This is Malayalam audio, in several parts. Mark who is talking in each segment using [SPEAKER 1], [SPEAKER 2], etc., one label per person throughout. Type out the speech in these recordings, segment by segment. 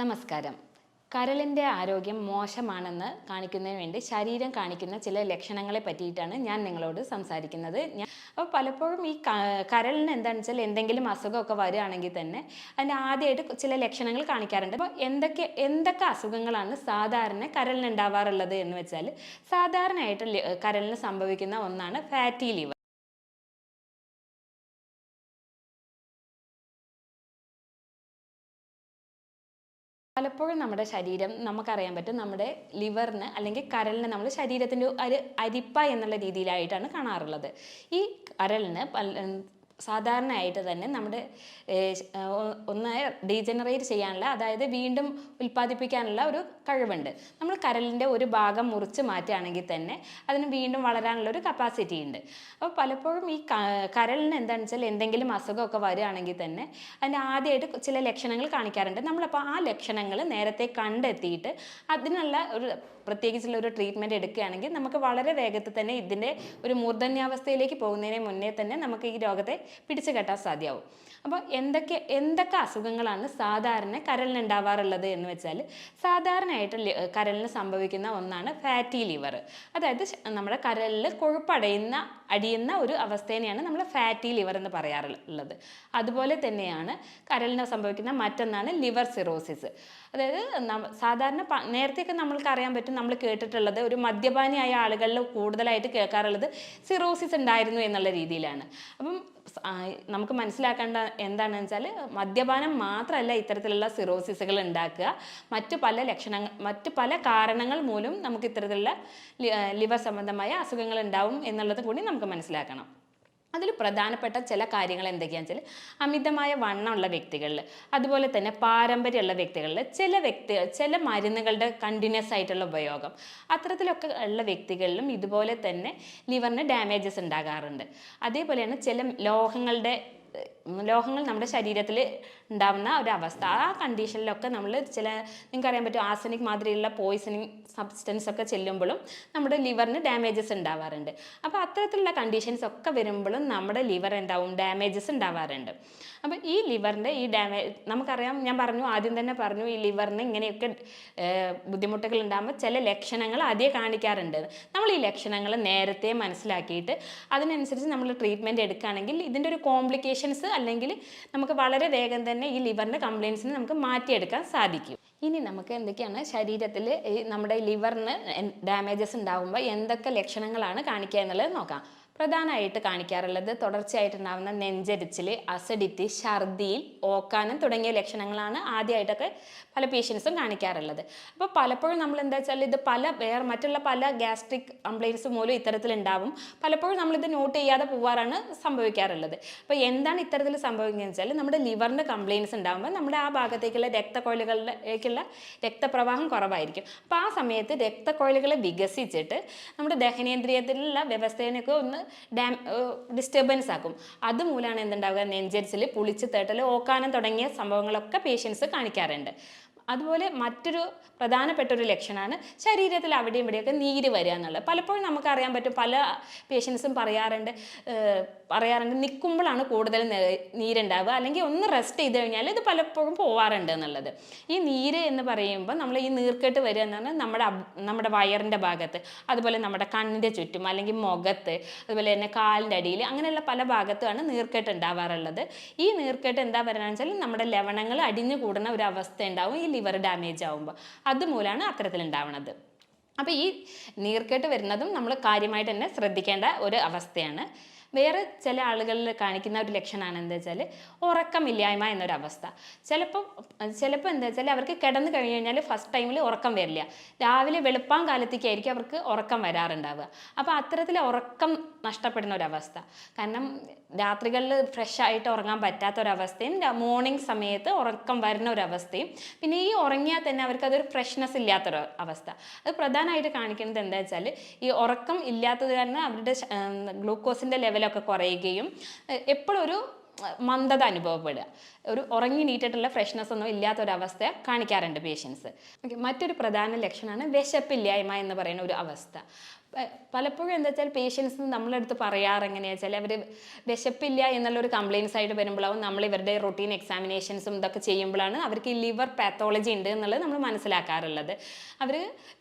[SPEAKER 1] നമസ്കാരം. കരളിന്റെ ആരോഗ്യം മോശമാണെന്ന് കാണിക്കുന്നതിന് വേണ്ടി ശരീരം കാണിക്കുന്ന ചില ലക്ഷണങ്ങളെ പറ്റിയിട്ടാണ് ഞാൻ നിങ്ങളോട് സംസാരിക്കുന്നത്. ഞാൻ അപ്പോൾ പലപ്പോഴും ഈ കരളിന് എന്താണെന്ന് വെച്ചാൽ എന്തെങ്കിലും അസുഖമൊക്കെ വരികയാണെങ്കിൽ തന്നെ അതിന് ആദ്യമായിട്ട് ചില ലക്ഷണങ്ങൾ കാണിക്കാറുണ്ട്. അപ്പോൾ എന്തൊക്കെ എന്തൊക്കെ അസുഖങ്ങളാണ് സാധാരണ കരളിന് ഉണ്ടാവാറുള്ളത് എന്ന് വെച്ചാൽ സാധാരണയായിട്ട് കരളിന് സംഭവിക്കുന്ന ഒന്നാണ് ഫാറ്റി ലിവർ. പലപ്പോഴും നമ്മുടെ ശരീരം നമുക്കറിയാൻ പറ്റും നമ്മുടെ ലിവറിന് അല്ലെങ്കിൽ കരളിന് നമ്മൾ ശരീരത്തിന്റെ ഒരു അരിപ്പ എന്നുള്ള രീതിയിലായിട്ടാണ് കാണാറുള്ളത്. ഈ കരളിന് പല സാധാരണയായിട്ട് തന്നെ നമ്മുടെ ഒന്ന് ഡീജനറേറ്റ് ചെയ്യാനുള്ള അതായത് വീണ്ടും ഉൽപ്പാദിപ്പിക്കാനുള്ള ഒരു കഴിവുണ്ട്. നമ്മൾ കരലിന്റെ ഒരു ഭാഗം മുറിച്ച് മാറ്റുകയാണെങ്കിൽ തന്നെ അതിന് വീണ്ടും വളരാനുള്ള ഒരു കപ്പാസിറ്റി ഉണ്ട്. അപ്പോൾ പലപ്പോഴും ഈ കരലിന് എന്താണെന്ന് വെച്ചാൽ എന്തെങ്കിലും അസുഖമൊക്കെ വരികയാണെങ്കിൽ തന്നെ അതിന് ആദ്യമായിട്ട് ചില ലക്ഷണങ്ങൾ കാണിക്കാറുണ്ട്. നമ്മളപ്പോൾ ആ ലക്ഷണങ്ങൾ നേരത്തെ കണ്ടെത്തിയിട്ട് അതിനുള്ള ഒരു പ്രത്യേകിച്ചുള്ള ഒരു ട്രീറ്റ്മെന്റ് എടുക്കുകയാണെങ്കിൽ നമുക്ക് വളരെ വേഗത്തിൽ തന്നെ ഇതിന്റെ ഒരു മൂർധന്യാവസ്ഥയിലേക്ക് പോകുന്നതിന് മുന്നേ തന്നെ നമുക്ക് ഈ രോഗത്തെ പിടിച്ചു കെട്ടാൻ സാധ്യമാവും അപ്പോൾ എന്തൊക്കെ എന്തൊക്കെ അസുഖങ്ങളാണ് സാധാരണ കരലിനുണ്ടാവാറുള്ളത് എന്ന് വെച്ചാൽ സാധാരണയായിട്ട് കരലിന് സംഭവിക്കുന്ന ഒന്നാണ് ഫാറ്റി ലിവർ അതായത് നമ്മുടെ കരലിൽ കൊഴുപ്പടയുന്ന അടിയുന്ന ഒരു അവസ്ഥേനെയാണ് നമ്മൾ ഫാറ്റി ലിവർ എന്ന് പറയാറുള്ളത് അതുപോലെ തന്നെയാണ് കരളിന് സംഭവിക്കുന്ന മറ്റൊന്നാണ് ലിവർ സിറോസിസ് അതായത് സാധാരണ നേരത്തെയൊക്കെ നമ്മൾക്ക് അറിയാൻ പറ്റും നമ്മൾ കേട്ടിട്ടുള്ളത് ഒരു മദ്യപാനിയായ ആളുകളിൽ കൂടുതലായിട്ട് കേൾക്കാറുള്ളത് സിറോസിസ് ഉണ്ടായിരുന്നു എന്നുള്ള രീതിയിലാണ്. അപ്പം നമുക്ക് മനസ്സിലാക്കേണ്ട എന്താണെന്ന് വെച്ചാൽ മദ്യപാനം മാത്രമല്ല ഇത്തരത്തിലുള്ള സിറോസിസുകൾ ഉണ്ടാക്കുക. മറ്റു പല ലക്ഷണങ്ങൾ മറ്റു പല കാരണങ്ങൾ മൂലം നമുക്ക് ഇത്തരത്തിലുള്ള ലിവർ സംബന്ധമായ അസുഖങ്ങൾ ഉണ്ടാവും എന്നുള്ളത് കൂടി നമുക്ക് മനസ്സിലാക്കണം. അതിൽ പ്രധാനപ്പെട്ട ചില കാര്യങ്ങൾ എന്തൊക്കെയാണെന്ന് വെച്ചാൽ അമിതമായ വണ്ണമുള്ള വ്യക്തികളിൽ അതുപോലെ തന്നെ പാരമ്പര്യമുള്ള വ്യക്തികളിൽ ചില വ്യക്തി ചില മരുന്നുകളുടെ കണ്ടിന്യൂസ് ആയിട്ടുള്ള ഉപയോഗം അത്തരത്തിലൊക്കെ ഉള്ള വ്യക്തികളിലും ഇതുപോലെ തന്നെ ലിവറിന് ഡാമേജസ് ഉണ്ടാകാറുണ്ട്. അതേപോലെയാണ് ചില ലോഹങ്ങളുടെ ലോഹങ്ങൾ നമ്മുടെ ശരീരത്തിൽ ഉണ്ടാവുന്ന ഒരു അവസ്ഥ. ആ കണ്ടീഷനിലൊക്കെ നമ്മൾ ചില നിങ്ങൾക്ക് അറിയാൻ പറ്റും ആസനിക് മാതിരിയുള്ള പോയിസണിങ് സബ്സ്റ്റൻസ് ഒക്കെ ചെല്ലുമ്പോഴും നമ്മുടെ ലിവറിന് ഡാമേജസ് ഉണ്ടാവാറുണ്ട്. അപ്പോൾ അത്തരത്തിലുള്ള കണ്ടീഷൻസ് ഒക്കെ വരുമ്പോഴും നമ്മുടെ ലിവർ എന്താവും? ഡാമേജസ് ഉണ്ടാവാറുണ്ട്. അപ്പോൾ ഈ ലിവറിന്റെ ഈ ഡാമേജ് നമുക്കറിയാം ഞാൻ പറഞ്ഞു ആദ്യം തന്നെ പറഞ്ഞു ഈ ലിവറിന് ഇങ്ങനെയൊക്കെ ബുദ്ധിമുട്ടുകൾ ഉണ്ടാകുമ്പോൾ ചില ലക്ഷണങ്ങൾ ആദ്യം കാണിക്കാറുണ്ട്. നമ്മൾ ഈ ലക്ഷണങ്ങൾ നേരത്തെ മനസ്സിലാക്കിയിട്ട് അതിനനുസരിച്ച് നമ്മൾ ട്രീറ്റ്മെന്റ് എടുക്കുകയാണെങ്കിൽ ഇതിന്റെ ഒരു കോംപ്ലിക്കേഷൻസ് അല്ലെങ്കിൽ നമുക്ക് വളരെ വേഗം തന്നെ ഈ ലിവറിന്റെ കംപ്ലയിൻസിന് നമുക്ക് മാറ്റിയെടുക്കാൻ സാധിക്കും. ഇനി നമുക്ക് എന്തൊക്കെയാണ് ശരീരത്തിൽ നമ്മുടെ ലിവറിന് ഡാമേജസ് ഉണ്ടാകുമ്പോൾ എന്തൊക്കെ ലക്ഷണങ്ങളാണ് കാണിക്കുക എന്നുള്ളത് നോക്കാം. പ്രധാനമായിട്ട് കാണിക്കാറുള്ളത് തുടർച്ചയായിട്ടുണ്ടാകുന്ന നെഞ്ചരിച്ചിൽ അസിഡിറ്റി ഛർദിയിൽ ഓക്കാനം തുടങ്ങിയ ലക്ഷണങ്ങളാണ് ആദ്യമായിട്ടൊക്കെ പല പേഷ്യൻസും കാണിക്കാറുള്ളത്. അപ്പോൾ പലപ്പോഴും നമ്മൾ എന്താ വെച്ചാൽ ഇത് പല വേറെ മറ്റുള്ള പല ഗ്യാസ്ട്രിക് കംപ്ലയിൻസ് മൂലം ഇത്തരത്തിലുണ്ടാവും. പലപ്പോഴും നമ്മളിത് നോട്ട് ചെയ്യാതെ പോവാറാണ് സംഭവിക്കാറുള്ളത്. അപ്പോൾ എന്താണ് ഇത്തരത്തിൽ സംഭവിക്കുന്നത് വെച്ചാൽ നമ്മുടെ ലിവറിന്റെ കംപ്ലയിൻസ് ഉണ്ടാകുമ്പോൾ നമ്മുടെ ആ ഭാഗത്തേക്കുള്ള രക്തക്കോയിലുകളിലേക്കുള്ള രക്തപ്രവാഹം കുറവായിരിക്കും. അപ്പോൾ ആ സമയത്ത് രക്തക്കൊഴലുകൾ വികസിച്ചിട്ട് നമ്മുടെ ദഹനേന്ദ്രിയത്തിലുള്ള വ്യവസ്ഥേനൊക്കെ ഒന്ന് ഡാം ഡിസ്റ്റർബൻസ് ആക്കും. അതുമൂലമാണ് എന്തുണ്ടാവുക നെഞ്ചരിച്ചിൽ പുളിച്ച് തേട്ടൽ ഓക്കാനം തുടങ്ങിയ സംഭവങ്ങളൊക്കെ പേഷ്യൻസ് കാണിക്കാറുണ്ട്. അതുപോലെ മറ്റൊരു പ്രധാനപ്പെട്ട ഒരു ലക്ഷണമാണ് ശരീരത്തിൽ അവിടെയും ഇവിടെയൊക്കെ നീര് വരിക എന്നുള്ളത്. പലപ്പോഴും നമുക്കറിയാൻ പറ്റും പല പേഷ്യൻസും പറയാറുണ്ട് പറയാറുണ്ട് നിൽക്കുമ്പോഴാണ് കൂടുതൽ നീരുണ്ടാവുക. അല്ലെങ്കിൽ ഒന്ന് റെസ്റ്റ് ചെയ്ത് കഴിഞ്ഞാൽ ഇത് പലപ്പോഴും പോവാറുണ്ട് എന്നുള്ളത്. ഈ നീര് എന്ന് പറയുമ്പോൾ നമ്മൾ ഈ നീർക്കെട്ട് വരിക എന്ന് പറഞ്ഞാൽ നമ്മുടെ നമ്മുടെ വയറിന്റെ ഭാഗത്ത് അതുപോലെ നമ്മുടെ കണ്ണിന്റെ ചുറ്റും അല്ലെങ്കിൽ മുഖത്ത് അതുപോലെ തന്നെ കാലിന്റെ അടിയിൽ അങ്ങനെയുള്ള പല ഭാഗത്തുമാണ് നീർക്കെട്ട് ഉണ്ടാവാറുള്ളത്. ഈ നീർക്കെട്ട് എന്താ പറയുക വെച്ചാൽ നമ്മുടെ ലവണങ്ങൾ അടിഞ്ഞു കൂടുന്ന ഒരു അവസ്ഥ ഉണ്ടാവും. ഈ ലിവർ ഡാമേജ് ആകുമ്പോൾ അതുമൂലമാണ് അത്തരത്തിലുണ്ടാവുന്നത് അപ്പോൾ ഈ നീർക്കെട്ട് വരുന്നതും നമ്മൾ കാര്യമായിട്ട് തന്നെ ശ്രദ്ധിക്കേണ്ട ഒരു അവസ്ഥയാണ്. വേറെ ചില ആളുകളിൽ കാണിക്കുന്ന ഒരു ലക്ഷണമാണ് എന്താ വെച്ചാൽ ഉറക്കമില്ലായ്മ എന്നൊരവസ്ഥ. ചിലപ്പോൾ ചിലപ്പോൾ എന്താ വെച്ചാൽ അവർക്ക് കിടന്നു കഴിഞ്ഞ് കഴിഞ്ഞാൽ ഫസ്റ്റ് ടൈമിൽ ഉറക്കം വരില്ല. രാവിലെ വെളുപ്പാൻ കാലത്തേക്കായിരിക്കും അവർക്ക് ഉറക്കം വരാറുണ്ടാവുക. അപ്പോൾ അത്തരത്തിൽ ഉറക്കം നഷ്ടപ്പെടുന്ന ഒരവസ്ഥ. കാരണം രാത്രികളിൽ ഫ്രഷ് ആയിട്ട് ഉറങ്ങാൻ പറ്റാത്ത ഒരവസ്ഥയും മോർണിംഗ് സമയത്ത് ഉറക്കം വരുന്ന ഒരവസ്ഥയും പിന്നെ ഈ ഉറങ്ങിയാൽ തന്നെ അവർക്ക് അതൊരു ഫ്രഷ്നെസ് ഇല്ലാത്തൊരു അവസ്ഥ. അത് പ്രധാനമായിട്ട് കാണിക്കുന്നത് എന്താ വെച്ചാൽ ഈ ഉറക്കം ഇല്ലാത്തത് കാരണം അവരുടെ ഗ്ലൂക്കോസിന്റെ ലെവലൊക്കെ കുറയുകയും എപ്പോഴും ഒരു മന്ദത അനുഭവപ്പെടുക. ഒരു ഉറങ്ങി നീട്ടിട്ടുള്ള ഫ്രഷ്നെസ് ഒന്നും ഇല്ലാത്തൊരവസ്ഥ കാണിക്കാറുണ്ട് പേഷ്യൻസ് മറ്റൊരു പ്രധാന ലക്ഷണമാണ് വിശപ്പില്ലായ്മ എന്ന് പറയുന്ന ഒരു അവസ്ഥ. പലപ്പോഴും എന്താ വെച്ചാൽ പേഷ്യൻസ് നമ്മളെടുത്ത് പറയാറ് എങ്ങനെയാ വെച്ചാൽ അവർ വിശപ്പില്ല എന്നുള്ളൊരു കംപ്ലയിൻസ് ആയിട്ട് വരുമ്പോഴാവും നമ്മൾ ഇവരുടെ റൊട്ടീൻ എക്സാമിനേഷൻസും ഇതൊക്കെ ചെയ്യുമ്പോഴാണ് അവർക്ക് ലിവർ പാത്തോളജി ഉണ്ട് എന്നുള്ളത് നമ്മൾ മനസ്സിലാക്കാറുള്ളത്. അവർ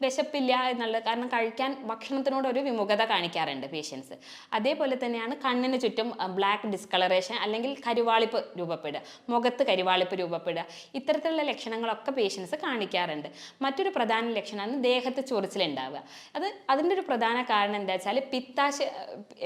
[SPEAKER 1] വിശപ്പില്ല എന്നുള്ളത് കാരണം കഴിക്കാൻ ഭക്ഷണത്തിനോട് ഒരു വിമുഖത കാണിക്കാറുണ്ട് പേഷ്യൻസ് അതേപോലെ തന്നെയാണ് കണ്ണിന് ചുറ്റും ബ്ലാക്ക് ഡിസ്കളറേഷൻ അല്ലെങ്കിൽ കരുവാളിപ്പ് രൂപപ്പെടുക മുഖത്ത് കരുവാളിപ്പ് രൂപപ്പെടുക ഇത്തരത്തിലുള്ള ലക്ഷണങ്ങളൊക്കെ പേഷ്യൻസ് കാണിക്കാറുണ്ട്. മറ്റൊരു പ്രധാന ലക്ഷണമാണ് ദേഹത്ത് ചൊറിച്ചിലുണ്ടാവുക. അത് അതിന്റെ ഒരു പ്രധാന കാരണം എന്താ വെച്ചാൽ പിത്താശയ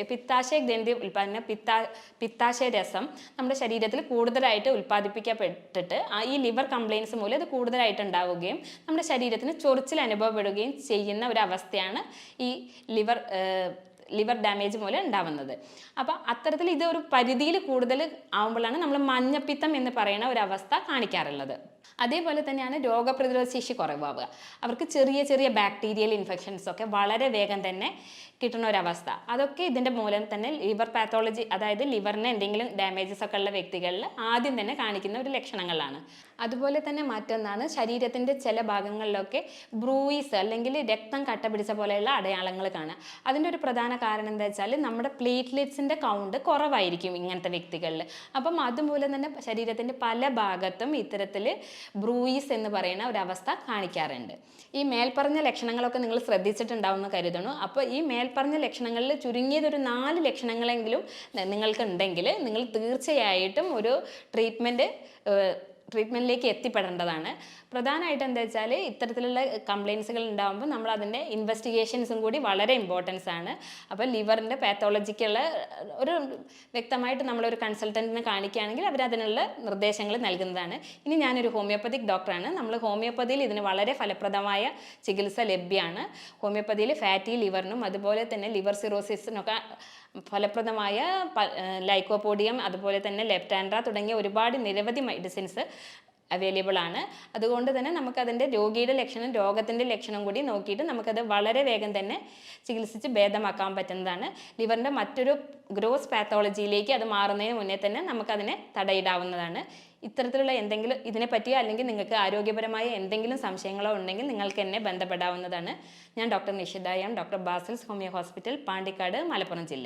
[SPEAKER 1] പിത്താശയ ഗ്രന്ഥി ഉൽപ്പാദന പിത്താ പിത്താശയ രസം നമ്മുടെ ശരീരത്തിൽ കൂടുതലായിട്ട് ഉൽപ്പാദിപ്പിക്കപ്പെട്ടിട്ട് ഈ ലിവർ കംപ്ലയിൻസ് മൂലം ഇത് കൂടുതലായിട്ട് ഉണ്ടാവുകയും നമ്മുടെ ശരീരത്തിന് ചൊറിച്ചിൽ അനുഭവപ്പെടുകയും ചെയ്യുന്ന ഒരു അവസ്ഥയാണ് ഈ ലിവർ ലിവർ ഡാമേജ് മൂലം ഉണ്ടാവുന്നത്. അപ്പോൾ അത്തരത്തിൽ ഇത് ഒരു പരിധിയിൽ കൂടുതൽ ആവുമ്പോഴാണ് നമ്മൾ മഞ്ഞപ്പിത്തം എന്ന് പറയുന്ന ഒരു അവസ്ഥ കാണിക്കാറുള്ളത്. അതേപോലെ തന്നെയാണ് രോഗപ്രതിരോധ ശേഷി കുറവാവുക. അവർക്ക് ചെറിയ ചെറിയ ബാക്ടീരിയൽ ഇൻഫെക്ഷൻസ് ഒക്കെ വളരെ വേഗം തന്നെ കിട്ടുന്ന ഒരവസ്ഥ അതൊക്കെ ഇതിന്റെ മൂലം തന്നെ ലിവർ പാത്തോളജി അതായത് ലിവറിന് എന്തെങ്കിലും ഡാമേജസ് ഒക്കെ ഉള്ള വ്യക്തികളിൽ ആദ്യം തന്നെ കാണിക്കുന്ന ഒരു ലക്ഷണങ്ങളാണ്. അതുപോലെ തന്നെ മറ്റൊന്നാണ് ശരീരത്തിന്റെ ചില ഭാഗങ്ങളിലൊക്കെ ബ്രൂയിസ് അല്ലെങ്കിൽ രക്തം കട്ട പിടിച്ച പോലെയുള്ള അടയാളങ്ങൾ കാണുക. അതിന്റെ ഒരു പ്രധാന കാരണം എന്താ വെച്ചാൽ നമ്മുടെ പ്ലേറ്റ്ലെറ്റ്സിന്റെ കൗണ്ട് കുറവായിരിക്കും ഇങ്ങനത്തെ വ്യക്തികളിൽ. അപ്പം അതുമൂലം തന്നെ ശരീരത്തിന്റെ പല ഭാഗത്തും ഇത്തരത്തിൽ ബ്രൂയിസ് എന്ന് പറയുന്ന ഒരവസ്ഥ കാണിക്കാറുണ്ട്. ഈ മേൽപ്പറഞ്ഞ ലക്ഷണങ്ങളൊക്കെ നിങ്ങൾ ശ്രദ്ധിച്ചിട്ടുണ്ടാവുമെന്ന് കരുതണു അപ്പോൾ ഈ മേൽപ്പറഞ്ഞ ലക്ഷണങ്ങളിൽ ചുരുങ്ങിയതൊരു നാല് ലക്ഷണങ്ങളെങ്കിലും നിങ്ങൾക്ക് ഉണ്ടെങ്കിൽ നിങ്ങൾ തീർച്ചയായിട്ടും ഒരു ട്രീറ്റ്മെന്റ് ട്രീറ്റ്മെന്റിലേക്ക് എത്തിപ്പെടേണ്ടതാണ്. പ്രധാനമായിട്ട് എന്താ വെച്ചാൽ ഇത്തരത്തിലുള്ള കംപ്ലയിൻസുകൾ ഉണ്ടാകുമ്പോൾ നമ്മൾ അതിന്റെ ഇൻവെസ്റ്റിഗേഷൻസും കൂടി വളരെ ഇമ്പോർട്ടൻസ് ആണ്. അപ്പോൾ ലിവറിന്റെ പാത്തോളജിക്കുള്ള ഒരു വ്യക്തമായിട്ട് നമ്മളൊരു കൺസൾട്ടന്റിനെ കാണിക്കുകയാണെങ്കിൽ അവർ അതിനുള്ള നിർദ്ദേശങ്ങൾ നൽകുന്നതാണ്. ഇനി ഞാനൊരു ഹോമിയോപ്പതിക് ഡോക്ടറാണ് നമ്മൾ ഹോമിയോപ്പതിയിൽ ഇതിന് വളരെ ഫലപ്രദമായ ചികിത്സ ലഭ്യമാണ് ഹോമിയോപ്പതിയിൽ ഫാറ്റി ലിവറിനും അതുപോലെ തന്നെ ലിവർ സിറോസിസിനൊക്കെ ഫലപ്രദമായ ലൈക്കോപോഡിയം അതുപോലെ തന്നെ ലെപ്റ്റാൻഡ്ര തുടങ്ങിയ ഒരുപാട് നിരവധി മെഡിസിൻസ് അവൈലബിൾ ആണ്. അതുകൊണ്ട് തന്നെ നമുക്കതിന്റെ രോഗിയുടെ ലക്ഷണം രോഗത്തിന്റെ ലക്ഷണം കൂടി നോക്കിയിട്ട് നമുക്കത് വളരെ വേഗം തന്നെ ചികിത്സിച്ച് ഭേദമാക്കാൻ പറ്റുന്നതാണ്. ലിവറിന്റെ മറ്റൊരു ഗ്രോസ് പാത്തോളജിയിലേക്ക് അത് മാറുന്നതിന് മുന്നേ തന്നെ നമുക്കതിനെ തടയിടാവുന്നതാണ്. ഇത്തരത്തിലുള്ള എന്തെങ്കിലും ഇതിനെപ്പറ്റിയോ അല്ലെങ്കിൽ നിങ്ങൾക്ക് ആരോഗ്യപരമായ എന്തെങ്കിലും സംശയങ്ങളോ ഉണ്ടെങ്കിൽ നിങ്ങൾക്ക് എന്നെ ബന്ധപ്പെടാവുന്നതാണ്. ഞാൻ doctor Nishitha M doctor Basil's homoeo hospital Pandikkad Malappuram ജില്ല.